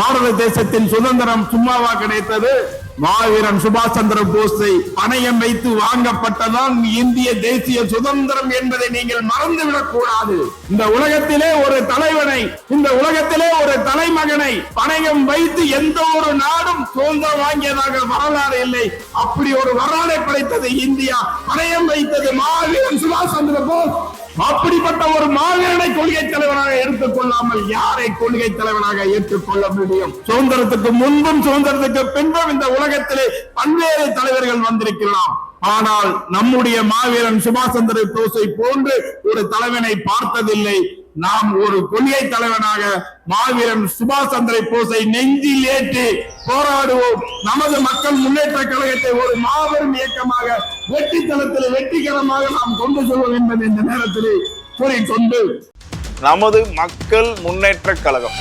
பாரத தேசத்தின் சுதந்திரம் சும்மாவா கிடைத்தது? மாவீரன் சுபாஷ் சந்திர போஸை பணையம் வைத்து வாங்கப்பட்டதான் இந்திய தேசிய சுதந்திரம் என்பதை நீங்கள் மறந்துவிடக் கூடாது. இந்த உலகத்திலே ஒரு தலைவனை இந்த உலகத்திலே ஒரு தலைமகனை பணையம் வைத்து எந்த ஒரு நாடும் சுதந்திரம் வாங்கியதாக வரலாறு இல்லை. அப்படி ஒரு வரலாறை படைத்தது இந்தியா. பணையம் வைத்தது மாவீரன் சுபாஷ் அப்படிப்பட்ட ஒரு மாவீரனை கொள்கை தலைவனாக எடுத்துக் கொள்ளாமல் யாரை கொள்கை தலைவனாக ஏற்றுக்கொள்ள முடியும்? சுதந்திரத்துக்கு முன்பும் சுதந்திரத்துக்கு பின்பும் இந்த உலகத்திலே பல்வேறு தலைவர்கள் வந்திருக்கலாம். ஆனால் நம்முடைய மாவீரன் சுபாஷ் சந்திர போஸை போன்று ஒரு தலைவனை பார்த்ததில்லை. நாம் ஒரு கொள்கை தலைவனாக மாவீரன் சுபாஷ் சந்திர போஸை நெஞ்சில் ஏற்றி போராடுவோம். நமது மக்கள் முன்னேற்ற கழகத்தை ஒரு மாபெரும் இயக்கமாக வெற்றித்தளத்தில் வெற்றிகரமாக நாம் கொண்டு செல்வோம் என்பது இந்த நேரத்தில் கொண்டு நமது மக்கள் முன்னேற்ற கழகம்.